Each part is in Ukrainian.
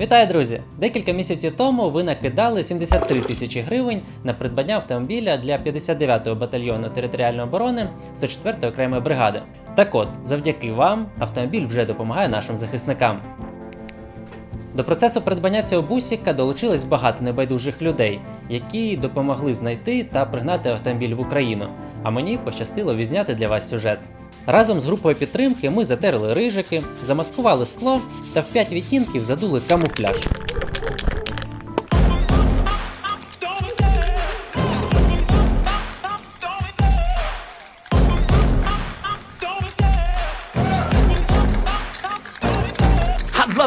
Вітаю, друзі! Декілька місяців тому ви накидали 73 тисячі гривень на придбання автомобіля для 59-го батальйону територіальної оборони 104-ї окремої бригади. Так от, завдяки вам, автомобіль вже допомагає нашим захисникам. До процесу придбання цього бусіка долучилось багато небайдужих людей, які допомогли знайти та пригнати автомобіль в Україну. А мені пощастило відзняти для вас сюжет. Разом з групою підтримки ми затерли рижики, замаскували скло та в 5 відтінків задули камуфляж.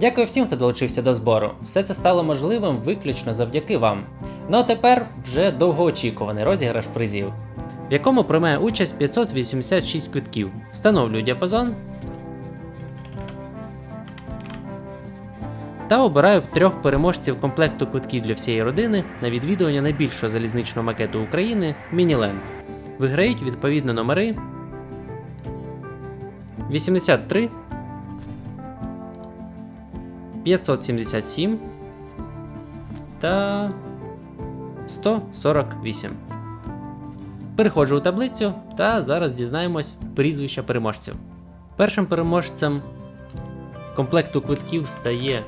Дякую всім, хто долучився до збору. Все це стало можливим виключно завдяки вам. Ну а тепер вже довгоочікуваний розіграш призів, в якому приймає участь 586 квитків. Встановлюю діапазон. Та обираю трьох переможців комплекту квитків для всієї родини на відвідування найбільшого залізничного макету України Мініленд. Виграють відповідно номери 83 577 та 148. Переходжу у таблицю та зараз дізнаємось прізвища переможців. Першим переможцем комплекту квитків стає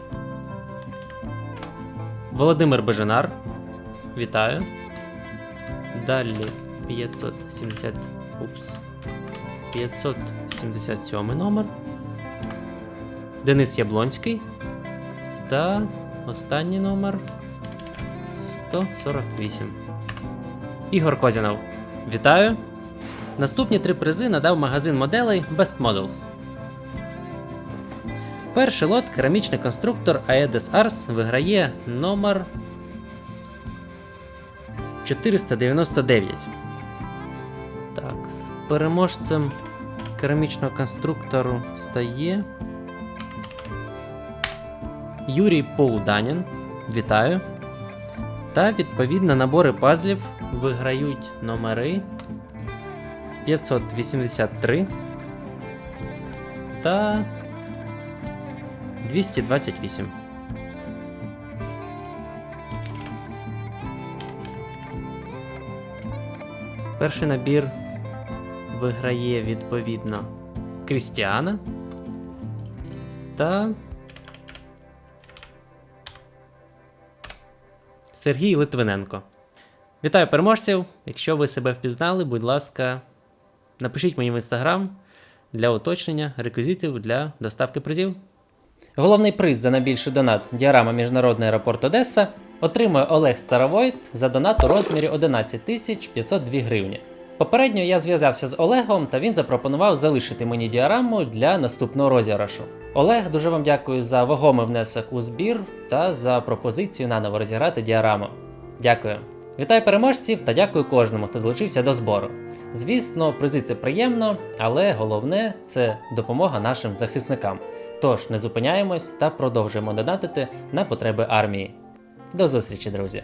Володимир Беженар. Вітаю. Далі 570. Упс. 577 номер. Денис Яблонський. Та останній номер 148. Ігор Козінов. Вітаю! Наступні три призи надав магазин моделей Best Models. Перший лот керамічний конструктор Aedes Ars виграє номер 499. Так, з переможцем керамічного конструктору стає Юрій Поуданін. Вітаю. Та відповідно набори пазлів виграють номери 583 та 228. Перший набір виграє відповідно Крістіана та Сергій Литвиненко. Вітаю переможців! Якщо ви себе впізнали, будь ласка, напишіть мені в інстаграм для уточнення реквізитів для доставки призів. Головний приз за найбільший донат діарама Міжнародний аеропорт Одеса отримує Олег Старовойт за донат у розмірі 11 тисяч 502 гривні. Попередньо я зв'язався з Олегом, та він запропонував залишити мені діараму для наступного розіграшу. Олег, дуже вам дякую за вагомий внесок у збір та за пропозицію наново розіграти діараму. Дякую. Вітаю переможців та дякую кожному, хто долучився до збору. Звісно, призи це приємно, але головне це допомога нашим захисникам. Тож не зупиняємось та продовжуємо донатити на потреби армії. До зустрічі, друзі!